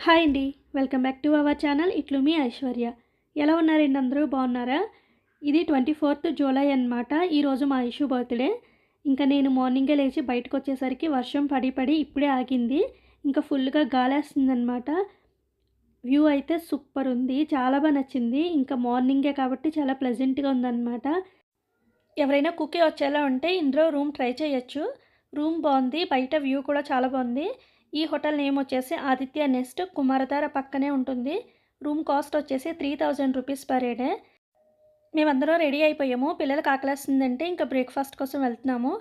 Hi అండి. Welcome back to our channel. ఇట్లు మీ ఐశ్వర్య. ఎలా ఉన్నారండి అందరూ? బాగున్నారా? ఇది ట్వంటీ ఫోర్త్ జూలై అనమాట ఈరోజు మా ఇష్యూ బర్త్డే. ఇంకా నేను మార్నింగే లేచి బయటకు వచ్చేసరికి వర్షం పడి పడి ఇప్పుడే ఆగింది. ఇంకా ఫుల్గా గాలేస్తుందనమాట వ్యూ అయితే సూపర్ ఉంది. చాలా బాగా నచ్చింది. ఇంకా మార్నింగే కాబట్టి చాలా ప్లెజెంట్గా ఉందన్నమాట. ఎవరైనా కుకే వచ్చేలా ఉంటే ఇందులో రూమ్ ట్రై చేయొచ్చు. రూమ్ బాగుంది. బయట వ్యూ కూడా చాలా బాగుంది. ఈ హోటల్ నేమ్ వచ్చేసి ఆదిత్య నెస్ట్ కుమారధార పక్కనే ఉంటుంది. రూమ్ కాస్ట్ వచ్చేసి three thousand rupees per day మేమందరం రెడీ అయిపోయాము. పిల్లలకి ఆకలేస్తుందంటే ఇంకా బ్రేక్ఫాస్ట్ కోసం వెళ్తున్నాము.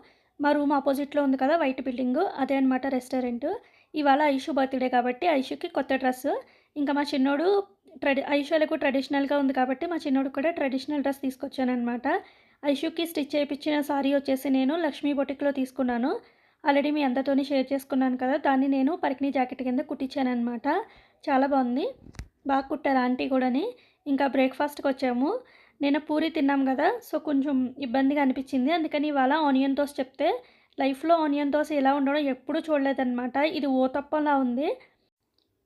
మా రూమ్ ఆపోజిట్లో ఉంది కదా వైట్ బిల్డింగ్ అదే అనమాట రెస్టారెంట్. ఇవాళ ఐషు బర్త్డే కాబట్టి ఐషుకి కొత్త డ్రెస్. ఇంకా మా చిన్నోడు ట్రెడి ఐషులకు ట్రెడిషనల్గా ఉంది కాబట్టి మా చిన్నోడు కూడా ట్రెడిషనల్ డ్రెస్ తీసుకొచ్చానమాట ఐషుకి స్టిచ్ చేయించిన సారీ వచ్చేసి నేను లక్ష్మీ బొటిక్లో తీసుకున్నాను. ఆల్రెడీ మీ అందరితోని షేర్ చేసుకున్నాను కదా దాన్ని నేను పరికిణి జాకెట్ కింద కుట్టించాను అనమాట చాలా బాగుంది. బాగా కుట్టారు ఆంటీ కూడాని. ఇంకా బ్రేక్ఫాస్ట్కి వచ్చాము. నేను పూరి తిన్నాం కదా సో కొంచెం ఇబ్బందిగా అనిపించింది. అందుకని ఇవాళ ఆనియన్ దోశ చెప్తే లైఫ్లో ఆనియన్ దోశ ఎలా ఉండడం ఎప్పుడూ చూడలేదన్నమాట. ఇది ఓతప్పంలా ఉంది.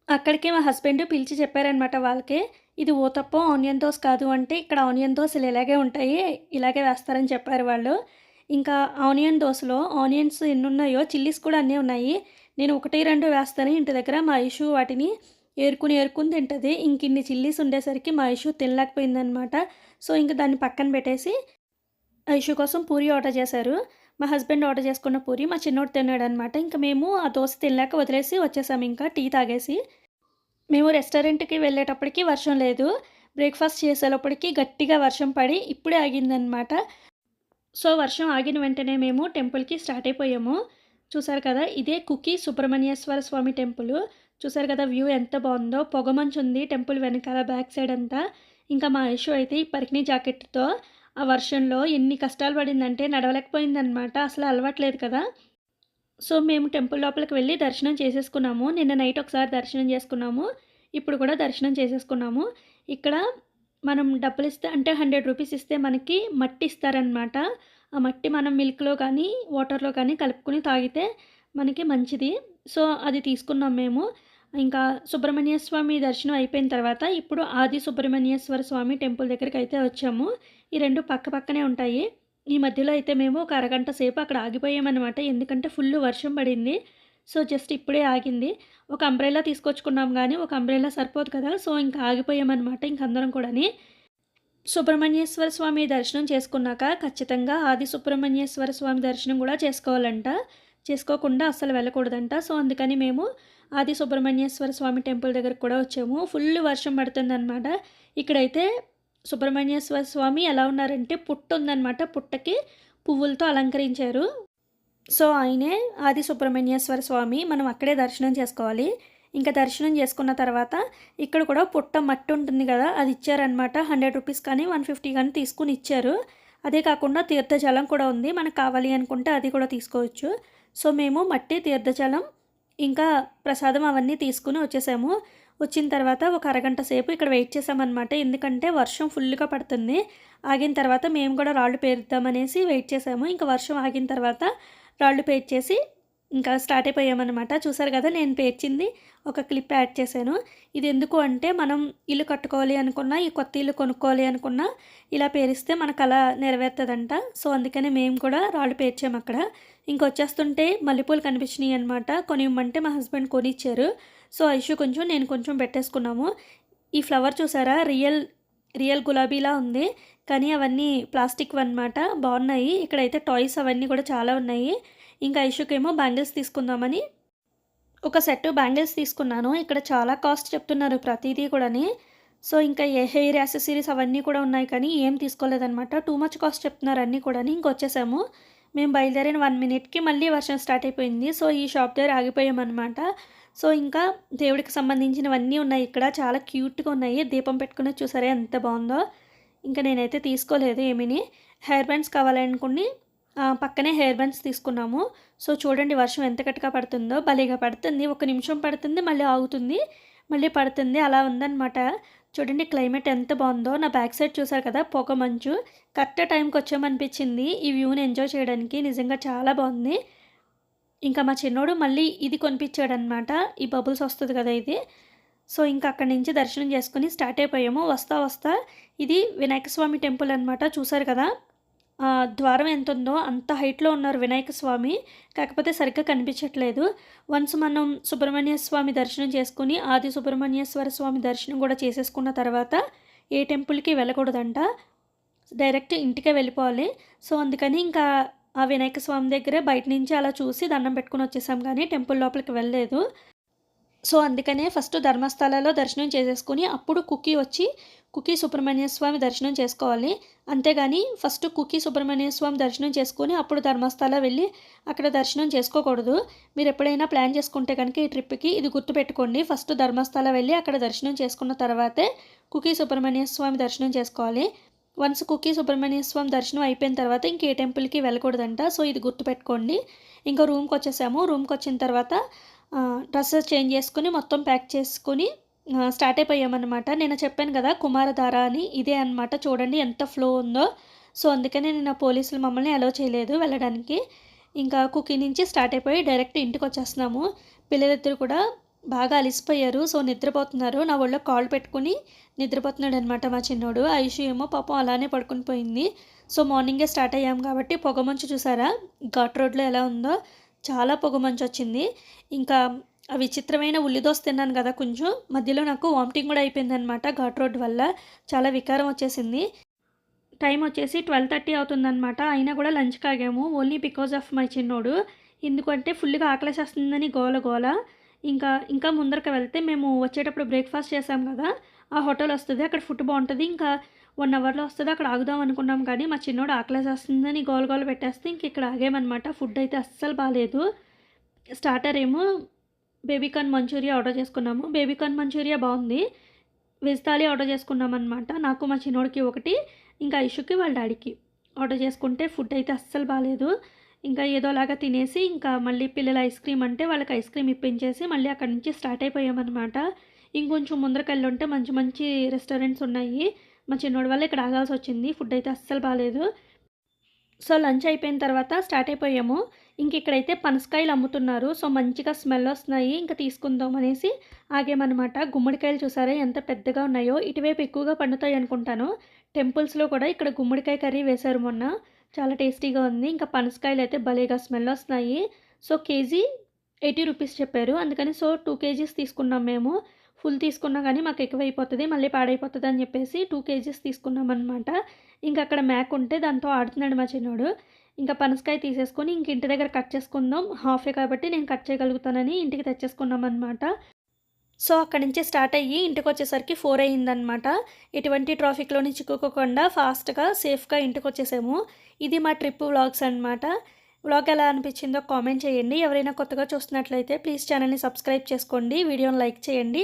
అక్కడికి మా హస్బెండ్ పిలిచి చెప్పారనమాట వాళ్ళకి ఇది ఓతప్పం ఆనియన్ దోశ కాదు అంటే ఇక్కడ ఆనియన్ దోశలు ఇలాగే ఉంటాయి ఇలాగే వేస్తారని చెప్పారు వాళ్ళు. ఇంకా ఆనియన్ దోశలో ఆనియన్స్ ఎన్ని ఉన్నాయో చిల్లీస్ కూడా అన్నీ ఉన్నాయి. నేను ఒకటి రెండు వేస్తాను ఇంటి దగ్గర మా ఇషు వాటిని ఏరుకుని ఏరుకుని తింటుంది. ఇంక ఇన్ని చిల్లీస్ ఉండేసరికి మా ఇషు తినలేకపోయిందనమాట. సో ఇంక దాన్ని పక్కన పెట్టేసి ఇషు కోసం పూరి ఆర్డర్ చేశారు. మా హస్బెండ్ ఆర్డర్ చేసుకున్న పూరి మా చిన్నోడు తిన్నాడు అనమాట ఇంకా మేము ఆ దోశ తినలేక వదిలేసి వచ్చేసాము ఇంకా టీ తాగేసి. మేము రెస్టారెంట్కి వెళ్ళేటప్పటికి వర్షం లేదు. బ్రేక్ఫాస్ట్ చేసేటప్పటికి గట్టిగా వర్షం పడి ఇప్పుడే ఆగిందనమాట. సో వర్షం ఆగిన వెంటనే మేము టెంపుల్కి స్టార్ట్ అయిపోయాము. చూసారు కదా ఇదే కుకి సుబ్రహ్మణ్యేశ్వర స్వామి టెంపుల్. చూసారు కదా వ్యూ ఎంత బాగుందో. పొగమంచు ఉంది టెంపుల్ వెనకాల బ్యాక్ సైడ్ అంతా. ఇంకా మా ఇష్యూ అయితే ఈ పరికిణీ జాకెట్తో ఆ వర్షంలో ఎన్ని కష్టాలు పడిందంటే నడవలేకపోయిందనమాట. అసలు అలవాట్లేదు కదా. సో మేము టెంపుల్ లోపలికి వెళ్ళి దర్శనం చేసేసుకున్నాము. నిన్న నైట్ ఒకసారి దర్శనం చేసుకున్నాము. ఇప్పుడు కూడా దర్శనం చేసేసుకున్నాము. ఇక్కడ మనం డబ్బులు ఇస్తే అంటే హండ్రెడ్ రూపీస్ ఇస్తే మనకి మట్టి ఇస్తారనమాట ఆ మట్టి మనం మిల్క్లో కానీ వాటర్లో కానీ కలుపుకొని తాగితే మనకి మంచిది. సో అది తీసుకున్నాం మేము. ఇంకా సుబ్రహ్మణ్య స్వామి దర్శనం అయిపోయిన తర్వాత ఇప్పుడు ఆది సుబ్రహ్మణ్యేశ్వర స్వామి టెంపుల్ దగ్గరికి అయితే వచ్చాము. ఈ రెండు పక్క పక్కనే ఉంటాయి. ఈ మధ్యలో అయితే మేము ఒక అరగంట సేపు అక్కడ ఆగిపోయామన్నమాట ఎందుకంటే ఫుల్ వర్షం పడింది. సో జస్ట్ ఇప్పుడే ఆగింది. ఒక అంబ్రెలా తీసుకొచ్చుకున్నాం కానీ ఒక అంబ్రెలా సరిపోదు కదా సో ఇంకా ఆగిపోయామన్నమాట ఇంక అందరం కూడాని. సుబ్రహ్మణ్యేశ్వర స్వామి దర్శనం చేసుకున్నాక ఖచ్చితంగా ఆది సుబ్రహ్మణ్యేశ్వర స్వామి దర్శనం కూడా చేసుకోవాలంట. చేసుకోకుండా అస్సలు వెళ్ళకూడదంట. సో అందుకని మేము ఆది సుబ్రహ్మణ్యేశ్వర స్వామి టెంపుల్ దగ్గరకు కూడా వచ్చాము. ఫుల్ వర్షం పడుతుందన్నమాట. ఇక్కడైతే సుబ్రహ్మణ్యేశ్వర స్వామి ఎలా ఉన్నారంటే పుట్ట ఉందన్నమాట. పుట్టకి పువ్వులతో అలంకరించారు. సో ఆయనే ఆది సుబ్రహ్మణ్యేశ్వర స్వామి మనం అక్కడే దర్శనం చేసుకోవాలి. ఇంకా దర్శనం చేసుకున్న తర్వాత ఇక్కడ కూడా పుట్ట మట్టి ఉంటుంది కదా అది ఇచ్చారనమాట హండ్రెడ్ రూపీస్ కానీ వన్ ఫిఫ్టీ కానీ తీసుకుని ఇచ్చారు. అదే కాకుండా తీర్థజలం కూడా ఉంది మనకు కావాలి అనుకుంటే అది కూడా తీసుకోవచ్చు. సో మేము మట్టి తీర్థజలం ఇంకా ప్రసాదం అవన్నీ తీసుకుని వచ్చేసాము. వచ్చిన తర్వాత ఒక అరగంట సేపు ఇక్కడ వెయిట్ చేసామన్నమాట. ఎందుకంటే వర్షం ఫుల్గా పడుతుంది. ఆగిన తర్వాత మేము కూడా రాళ్ళు పేరుద్దామనేసి వెయిట్ చేసాము. ఇంకా వర్షం ఆగిన తర్వాత రాళ్ళు పేర్చేసి ఇంకా స్టార్ట్ అయిపోయామన్నమాట. చూసారు కదా నేను పేర్చింది ఒక క్లిప్ యాడ్ చేశాను. ఇది ఎందుకు అంటే మనం ఇల్లు కట్టుకోవాలి అనుకున్నా ఈ కొత్త ఇల్లు కొనుక్కోవాలి అనుకున్నా ఇలా పేరిస్తే మనకు అలా నెరవేరుతుందంట. సో అందుకని మేము కూడా రాళ్ళు పేర్చాము అక్కడ. ఇంకొచ్చేస్తుంటే మల్లెపూలు కనిపించినాయి అనమాట కొనివ్వమంటే మా హస్బెండ్ కొనిచ్చారు సో ఐషు కొంచెం నేను కొంచెం పెట్టేసుకున్నాము. ఈ ఫ్లవర్ చూసారా? రియల్ రియల్ గులాబీలా ఉంది. కానీ అవన్నీ ప్లాస్టిక్ అనమాట బాగున్నాయి. ఇక్కడైతే టాయ్స్ అవన్నీ కూడా చాలా ఉన్నాయి. ఇంకా ఐషుకేమో బ్యాంగిల్స్ తీసుకుందామని. ఒక సెట్ బ్యాంగిల్స్ తీసుకున్నాను. ఇక్కడ చాలా కాస్ట్ చెప్తున్నారు ప్రతిదీ కూడాని. సో ఇంకా ఏ హెయిర్ యాక్సెసరీస్ అవన్నీ కూడా ఉన్నాయి. కానీ ఏం తీసుకోలేదన్నమాట. టూ మచ్ కాస్ట్ చెప్తున్నారు అన్నీ కూడా ఇంకొచ్చేసాము. మేము బయలుదేరిన వన్ మినిట్కి మళ్ళీ వర్షం స్టార్ట్ అయిపోయింది. సో ఈ షాప్ దగ్గర ఆగిపోయామన్నమాట. సో ఇంకా దేవుడికి సంబంధించినవన్నీ ఉన్నాయి ఇక్కడ. చాలా క్యూట్గా ఉన్నాయి. దీపం పెట్టుకుని చూసారే ఎంత బాగుందో. ఇంకా నేనైతే తీసుకోలేదు ఏమీని. హెయిర్ బ్యాండ్స్ కావాలనుకుని పక్కనే హెయిర్ బ్యాండ్స్ తీసుకున్నాము. సో చూడండి వర్షం ఎంత గట్టిగా పడుతుందో. భలేగా పడుతుంది. ఒక నిమిషం పడుతుంది మళ్ళీ ఆగుతుంది మళ్ళీ పడుతుంది. అలా ఉందన్నమాట. చూడండి క్లైమేట్ ఎంత బాగుందో. నా బ్యాక్ సైడ్ చూసారు కదా పొగ మంచు. కరెక్ట్ టైంకి వచ్చామనిపించింది ఈ వ్యూని ఎంజాయ్ చేయడానికి నిజంగా చాలా బాగుంది. ఇంకా మా చిన్నోడు మళ్ళీ ఇది కొనిపించాడనమాట. ఈ బబుల్స్ వస్తుంది కదా ఇది. సో ఇంకా అక్కడి నుంచి దర్శనం చేసుకుని స్టార్ట్ అయిపోయాము. వస్తా వస్తా. ఇది వినాయక స్వామి టెంపుల్ అనమాట చూసారు కదా? ద్వారం ఎంత ఉందో అంత హైట్లో ఉన్నారు వినాయక స్వామి. కాకపోతే సరిగ్గా కనిపించట్లేదు. వన్స్ మనం సుబ్రహ్మణ్య స్వామి దర్శనం చేసుకుని ఆది సుబ్రహ్మణ్యేశ్వర స్వామి దర్శనం కూడా చేసేసుకున్న తర్వాత ఏ టెంపుల్కి వెళ్ళకూడదంట. డైరెక్ట్ ఇంటికే వెళ్ళిపోవాలి. సో అందుకని ఇంకా ఆ వినాయక స్వామి దగ్గరే బయట నుంచి అలా చూసి దండం పెట్టుకుని వచ్చేసాం కానీ టెంపుల్ లోపలికి వెళ్ళలేదు. సో అందుకనే ఫస్ట్ ధర్మస్థలాలో దర్శనం చేసేసుకుని అప్పుడు కుకీ వచ్చి కుకీ సుబ్రహ్మణ్య స్వామి దర్శనం చేసుకోవాలి. అంతేగాని ఫస్ట్ కుకీ సుబ్రహ్మణ్య స్వామి దర్శనం చేసుకుని అప్పుడు ధర్మస్థల వెళ్ళి అక్కడ దర్శనం చేసుకోకూడదు. మీరు ఎప్పుడైనా ప్లాన్ చేసుకుంటే కనుక ఈ ట్రిప్కి ఇది గుర్తుపెట్టుకోండి. ఫస్ట్ ధర్మస్థల వెళ్ళి అక్కడ దర్శనం చేసుకున్న తర్వాతే కుకీ సుబ్రహ్మణ్య స్వామి దర్శనం చేసుకోవాలి. వన్స్ కుకీ సుబ్రహ్మణ్య స్వామి దర్శనం అయిపోయిన తర్వాత ఇంకే టెంపుల్కి వెళ్ళకూడదంట. సో ఇది గుర్తుపెట్టుకోండి. ఇంకా రూమ్కి వచ్చేసాము. రూమ్కి వచ్చిన తర్వాత డ్రెస్సెస్ చేంజ్ చేసుకుని మొత్తం ప్యాక్ చేసుకుని స్టార్ట్ అయిపోయామన్నమాట. నేను చెప్పాను కదా కుమారధార అని ఇదే అన్నమాట. చూడండి ఎంత ఫ్లో ఉందో. సో అందుకనే నేను పోలీసులు మమ్మల్ని అలో చేయలేదు వెళ్ళడానికి. ఇంకా కుకీ నుంచి స్టార్ట్ అయిపోయి డైరెక్ట్ ఇంటికి వచ్చేస్తున్నాము. పిల్లలిద్దరు కూడా బాగా అలిసిపోయారు. సో నిద్రపోతున్నారు. నా ఒళ్ళో కాల్ పెట్టుకుని నిద్రపోతున్నాడు అనమాట మా చిన్నోడు. ఐషు ఏమో పాపం అలానే పడుకుని పోయింది. సో మార్నింగే స్టార్ట్ అయ్యాము కాబట్టి పొగమంచు చూసారా? ఘాట్ రోడ్లో ఎలా ఉందో. చాలా పొగమంచు వచ్చింది ఇంకా ఆ విచిత్రమైన ఉల్లిదోస తిన్నాను కదా కొంచెం మధ్యలో నాకు వామిటింగ్ కూడా అయిపోయింది అనమాట ఘాట్ రోడ్ వల్ల. చాలా వికారం వచ్చేసింది. టైం వచ్చేసి ట్వెల్వ్ థర్టీ అవుతుందన్నమాట. అయినా కూడా లంచ్ కాగాము. ఓన్లీ బికాజ్ ఆఫ్ మై చిన్నోడు. ఎందుకంటే ఫుల్గా ఆకలేసేస్తుందని గోల గోల. ఇంకా ఇంకా ముందరకు వెళ్తే మేము వచ్చేటప్పుడు బ్రేక్ఫాస్ట్ చేసాం కదా. ఆ హోటల్ వస్తుంది. అక్కడ ఫుడ్ బాగుంటుంది. ఇంకా వన్ అవర్లో వస్తుంది అక్కడ ఆగుదాం అనుకున్నాం కానీ మా చిన్నోడు ఆకలేసేస్తుందని గోల గోల పెట్టేస్తే ఇంక ఇక్కడ ఆగామన్నమాట. ఫుడ్ అయితే అస్సలు బాగాలేదు స్టార్టర్ ఏమో బేబీకార్న్ మంచూరియా ఆర్డర్ చేసుకున్నాము. బేబీకార్న్ మంచూరియా బాగుంది. వెజ్ థాలీ ఆర్డర్ చేసుకున్నాం అనమాట నాకు మా చిన్నోడికి ఒకటి ఇంకా ఐషుకి వాళ్ళ డాడీకి ఆర్డర్ చేసుకుంటే ఫుడ్ అయితే అస్సలు బాగాలేదు ఇంకా ఏదోలాగా తినేసి ఇంకా మళ్ళీ పిల్లల ఐస్ క్రీమ్ అంటే వాళ్ళకి ఐస్ క్రీమ్ ఇప్పించేసి మళ్ళీ అక్కడి నుంచి స్టార్ట్ అయిపోయామన్నమాట. ఇంకొంచెం ముందరకెళ్ళి ఉంటే మంచి మంచి రెస్టారెంట్స్ ఉన్నాయి. మా చిన్నోడి వల్ల ఇక్కడ ఆగాల్సి వచ్చింది. ఫుడ్ అయితే అస్సలు బాగాలేదు సో లంచ్ అయిపోయిన తర్వాత స్టార్ట్ అయిపోయాము. ఇంక ఇక్కడైతే పనసకాయలు అమ్ముతున్నారు. సో మంచిగా స్మెల్ వస్తున్నాయి. ఇంకా తీసుకుందాం అనేసి ఆగేమన్నమాట. గుమ్మడికాయలు చూసారా ఎంత పెద్దగా ఉన్నాయో. ఇటువైపు ఎక్కువగా పండుతాయి అనుకుంటాను. టెంపుల్స్లో కూడా ఇక్కడ గుమ్మడికాయ కర్రీ వేశారు మొన్న. చాలా టేస్టీగా ఉంది. ఇంకా పనసకాయలు అయితే భలేగా స్మెల్ వస్తున్నాయి. సో కేజీ ఎయిటీ రూపీస్ చెప్పారు. అందుకని సో టూ కేజీస్ తీసుకున్నాం మేము. ఫుల్ తీసుకున్నా కానీ మాకు ఎక్కువ అయిపోతుంది మళ్ళీ పాడైపోతుంది అని చెప్పేసి టూ కేజీస్ తీసుకున్నాం అనమాట ఇంకా అక్కడ మ్యాక్ ఉంటే దాంతో ఆడుతున్నాడు మా చిన్నోడు. ఇంకా పనసకాయ తీసేసుకొని ఇంక ఇంటి దగ్గర కట్ చేసుకుందాం. హాఫే కాబట్టి నేను కట్ చేయగలుగుతానని ఇంటికి తెచ్చేసుకున్నాం అనమాట సో అక్కడి నుంచి స్టార్ట్ అయ్యి ఇంటికి వచ్చేసరికి ఫోర్ అయ్యిందనమాట ఎటువంటి ట్రాఫిక్లోని చిక్కుకోకుండా ఫాస్ట్గా సేఫ్గా ఇంటికి వచ్చేసాము. ఇది మా ట్రిప్ వ్లాగ్స్ అనమాట వ్లాగ్ ఎలా అనిపించిందో కామెంట్ చేయండి. ఎవరైనా కొత్తగా చూస్తున్నట్లయితే ప్లీజ్ ఛానల్ని సబ్స్క్రైబ్ చేసుకోండి. వీడియోని లైక్ చేయండి.